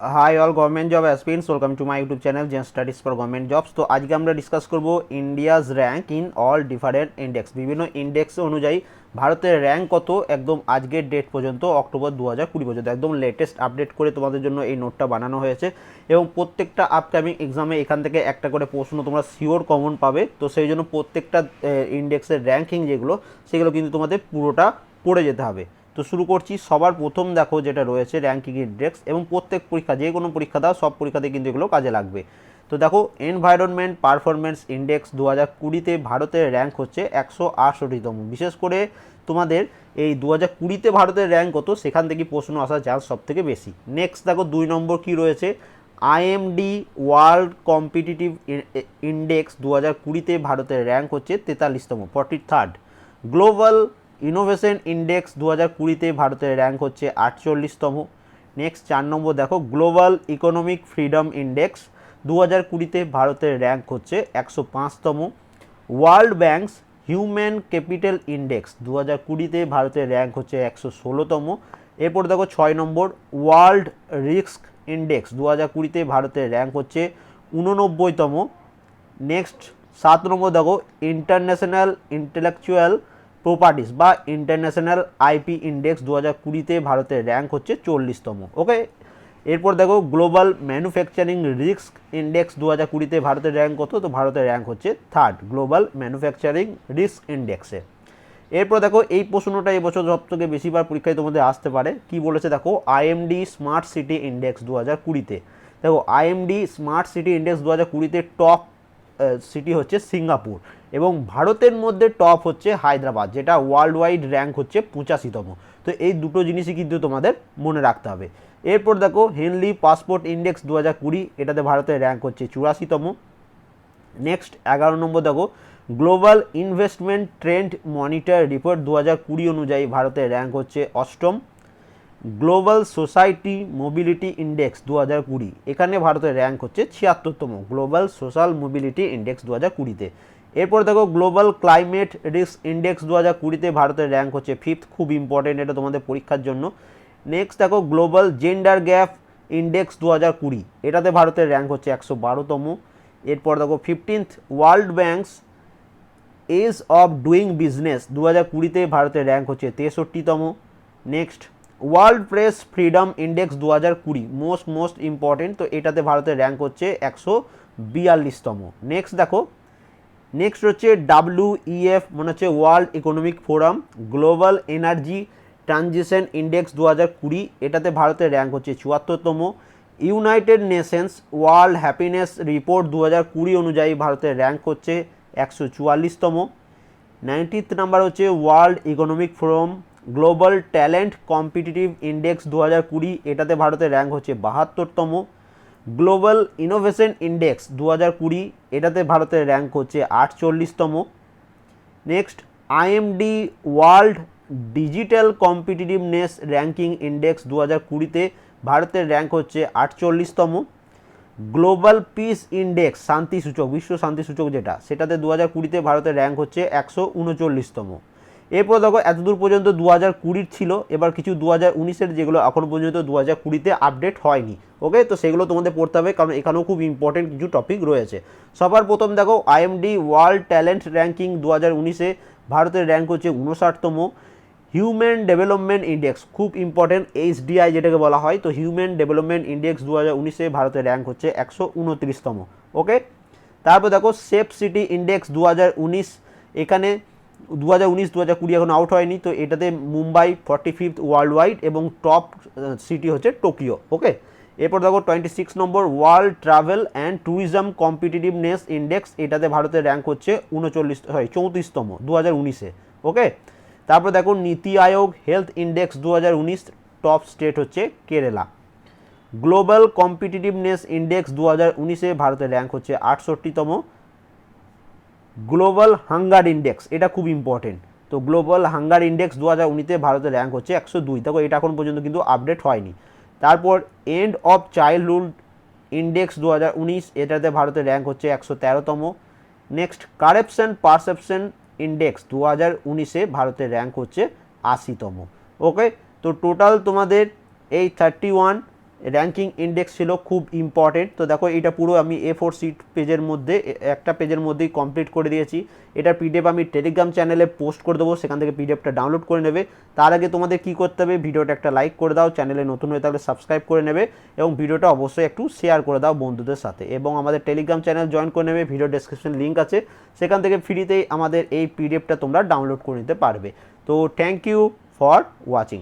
Hi all government job aspirants welcome to my YouTube channel Zen studies for government jobs তো আজকে আমরা discuss করব India's rank in all different index বিভিন্ন index অনুযায়ী ভারতের rank কত একদম আজকের ডেট পর্যন্ত অক্টোবর দু হাজার কুড়ি পর্যন্ত। একদম লেটেস্ট আপডেট করে তোমাদের জন্য এই নোটটা বানানো হয়েছে। এবং প্রত্যেকটা আপকামিং এক্সামে এখান থেকে একটা করে প্রশ্ন তোমরা শিওর কমন পাবে। তো সেই জন্য প্রত্যেকটা ইন্ডেক্সের র্যাঙ্কিং যেগুলো, সেগুলো কিন্তু তোমাদের পুরোটা পড়ে যেতে হবে। তো শুরু করছি। সবার প্রথম দেখো যেটা রয়েছে র্যাঙ্কিং ইন্ডেক্স এবং প্রত্যেক পরীক্ষা, যে কোনো পরীক্ষা দাও, সব পরীক্ষাতে কিন্তু এগুলো কাজে লাগবে। তো দেখো এনভায়রনমেন্ট পারফরমেন্স ইন্ডেক্স দু হাজার কুড়িতে ভারতের র্যাঙ্ক হচ্ছে একশো আটষট্টিতম। বিশেষ করে তোমাদের এই দু হাজার কুড়িতে ভারতের র্যাঙ্ক কত, সেখান থেকে প্রশ্ন আসার চান্স সব থেকে বেশি। নেক্সট দেখো, দুই নম্বর কি রয়েছে? আইএমডি ওয়ার্ল্ড কম্পিটিটিভ ইন্ডেক্স দু হাজার কুড়িতে ভারতের র্যাঙ্ক হচ্ছে তেতাল্লিশতম forty third global innovation index দু হাজার কুড়িতে ভারতের র্যাঙ্ক হচ্ছে আটচল্লিশতম। নেক্সট চার নম্বর দেখো, গ্লোবাল ইকোনমিক ফ্রিডম ইন্ডেক্স দু হাজার কুড়িতে ভারতের র্যাঙ্ক হচ্ছে একশো পাঁচতম। World Bank's human capital index দু হাজার কুড়িতে ভারতের র্যাঙ্ক হচ্ছে একশো ষোলোতম। এরপর দেখো ছয় নম্বর, ওয়ার্ল্ড রিস্ক ইন্ডেক্স দু হাজার কুড়িতে ভারতের র্যাঙ্ক হচ্ছে উননব্বইতম নেক্সট সাত নম্বর দেখো, ইন্টারন্যাশনাল ইন্টেলেকচুয়াল প্রপার্টিস বা ইন্টারন্যাশনাল আইপি ইন্ডেক্স দু হাজার কুড়িতে ভারতের র্যাঙ্ক হচ্ছে চল্লিশতম ওকে এরপর দেখো গ্লোবাল ম্যানুফ্যাকচারিং রিস্ক ইন্ডেক্স দু হাজার কুড়িতে ভারতের র্যাঙ্ক কত? তো ভারতের র্যাঙ্ক হচ্ছে থার্ড গ্লোবাল ম্যানুফ্যাকচারিং রিস্ক ইন্ডেক্সে এরপর দেখো, এই প্রশ্নটা এবছর সব থেকে বেশিবার পরীক্ষায় তোমাদের আসতে পারে। কি বলেছে দেখো? আইএমডি স্মার্ট সিটি ইন্ডেক্স দু হাজার কুড়িতে। দেখো আইএমডি স্মার্ট সিটি ইন্ডেক্স দু হাজার কুড়িতে টপ সিটি হচ্ছে সিঙ্গাপুর এবং ভারতের মধ্যে টপ হচ্ছে হায়দ্রাবাদ, যেটা ওয়ার্ল্ড ওয়াইড র্যাঙ্ক হচ্ছে পঁচাশিতম। তো এই দুটো জিনিসই কিন্তু তোমাদের মনে রাখতে হবে। এরপর দেখো হেনলি পাসপোর্ট ইন্ডেক্স দু হাজার কুড়ি, এটাতে ভারতের র্যাঙ্ক হচ্ছে চুরাশিতম। নেক্সট এগারো নম্বর দেখো global investment trend monitor report দু হাজার কুড়ি অনুযায়ী ভারতের র্যাঙ্ক হচ্ছে অষ্টম। গ্লোবাল সোসাইটি মোবিলিটি ইন্ডেক্স দু হাজার কুড়ি। এখানে ভারতের র্যাঙ্ক হচ্ছে ছিয়াত্তরতম। গ্লোবাল সোশ্যাল মোবিলিটি ইন্ডেক্স দু হাজার কুড়িতে। এরপর দেখো গ্লোবাল ক্লাইমেট রিস্ক ইন্ডেক্স দু হাজার কুড়িতে ভারতের র্যাঙ্ক হচ্ছে ফিফথ খুব ইম্পর্টেন্ট এটা তোমাদের পরীক্ষার জন্য। নেক্সট দেখো গ্লোবাল জেন্ডার গ্যাপ ইন্ডেক্স দু হাজার কুড়ি। এটাতে ভারতের র্যাঙ্ক হচ্ছে একশো বারোতম। এরপর দেখো fifteenth World Bank's ease of doing business দু হাজার কুড়িতে ভারতের র্যাঙ্ক হচ্ছে তেষট্টিতম। Next world press freedom index দু হাজার কুড়ি মোস্ট মোস্ট ইম্পর্টেন্ট তো এটাতে ভারতের র্যাঙ্ক হচ্ছে একশো বিয়াল্লিশতম। নেক্সট দেখো নেক্সট হচ্ছে ডাব্লিউইএফ মনে হচ্ছে World Economic Forum global energy transition index দু হাজার কুড়ি, এটাতে ভারতের র্যাঙ্ক হচ্ছে চুয়াত্তরতম। United Nations world happiness report দু হাজার কুড়ি অনুযায়ী ভারতের র্যাঙ্ক হচ্ছে একশো চুয়াল্লিশতম। নাইনটিথ নাম্বার হচ্ছে World Economic Forum global talent competitive index দু হাজার কুড়ি, এটাতে ভারতের র্যাঙ্ক হচ্ছে বাহাত্তরতম। গ্লোবাল ইনোভেশন ইন্ডেক্স দু হাজার কুড়ি, এটাতে ভারতের র্যাঙ্ক হচ্ছে আটচল্লিশতম। Next IMD world digital competitiveness ranking index দু হাজার কুড়িতে ভারতের র্যাঙ্ক হচ্ছে আটচল্লিশতম। গ্লোবাল পিস ইন্ডেক্স শান্তি সূচক বিশ্ব শান্তি সূচক যেটা, সেটাতে দু হাজার কুড়িতে ভারতের র্যাঙ্ক হচ্ছে একশো উনচল্লিশতম। এরপর দেখো, এতদূর পর্যন্ত দু হাজার কুড়ির ছিল, এবার কিছু দু হাজার উনিশের যেগুলো এখন পর্যন্ত দু হাজার কুড়িতে আপডেট হয়নি ওকে তো সেগুলো তোমাদের পড়তে হবে, কারণ এখানেও খুব ইম্পর্টেন্ট কিছু টপিক রয়েছে। সবার প্রথম দেখো আইএমডি ওয়ার্ল্ড ট্যালেন্ট র্যাঙ্কিং দু হাজার উনিশে ভারতের র্যাঙ্ক হচ্ছে উনষাটতম হিউম্যান ডেভেলপমেন্ট ইন্ডেক্স খুব ইম্পর্টেন্ট এইচডিআই যেটাকে বলা হয়, তো হিউম্যান ডেভেলপমেন্ট ইন্ডেক্স দু হাজার উনিশে ভারতের র্যাঙ্ক হচ্ছে একশো উনত্রিশতম ওকে তারপর দেখো সেফ সিটি ইন্ডেক্স দু হাজার উনিশ, এখানে দু হাজার উনিশ দু হাজার কুড়ি এখন আউট হয়নি, তো এটাতে Mumbai forty fifth worldwide এবং টপ সিটি হচ্ছে টোকিও ওকে এরপর দেখো twenty six number world travel and tourism competitiveness index এটাতে ভারতের র্যাঙ্ক হচ্ছে উনচল্লিশ সরি চৌত্রিশতম দু হাজার উনিশে ওকে তারপর দেখো নীতি আয়োগ হেলথ ইন্ডেক্স দু হাজার উনিশ টপ স্টেট হচ্ছে কেরালা। গ্লোবাল কম্পিটিটিভনেস ইন্ডেক্স দু হাজার উনিশে ভারতের র্যাঙ্ক হচ্ছে আটষট্টিতম গ্লোবাল হাঙ্গার ইন্ডেক্স এটা খুব ইম্পর্টেন্ট তো গ্লোবাল হাঙ্গার ইন্ডেক্স দু হাজার উনিশে ভারতের র্যাঙ্ক হচ্ছে একশো দুই। দেখো, এটা এখন পর্যন্ত কিন্তু আপডেট হয়নি। তারপর এন্ড অফ চাইল্ডহুড ইন্ডেক্স দু হাজার উনিশ, এটাতে ভারতের র্যাঙ্ক হচ্ছে একশো তেরোতম। নেক্সট কারেপশন পারসেপশন ইন্ডেক্স দু হাজার উনিশে ভারতের র্যাঙ্ক হচ্ছে আশিতম। ওকে তো টোটাল তোমাদের এই থার্টি ওয়ান র্যাঙ্কিং ইন্ডেক্স ছিল খুব ইম্পর্টেন্ট তো দেখো এটা পুরো আমি এ ফোর সিট পেজের মধ্যে, একটা পেজের মধ্যেই কমপ্লিট করে দিয়েছি। এটার পিডিএফ আমি টেলিগ্রাম চ্যানেলে পোস্ট করে দেবো, সেখান থেকে পিডিএফটা ডাউনলোড করে নেবে। তার আগে তোমাদের কি করতে হবে, ভিডিওটা একটা লাইক করে দাও চ্যানেলে নতুন হয়ে থাকলে সাবস্ক্রাইব করে নেবে এবং ভিডিওটা অবশ্যই একটু শেয়ার করে দাও বন্ধুদের সাথে। এবং আমাদের টেলিগ্রাম চ্যানেল জয়েন করে নেবে ভিডিও ডেসক্রিপশন লিঙ্ক আছে। সেখান থেকে ফ্রিতেই আমাদের এই পিডিএফটা তোমরা ডাউনলোড করে নিতে পারবে। তো থ্যাংক ইউ ফর ওয়াচিং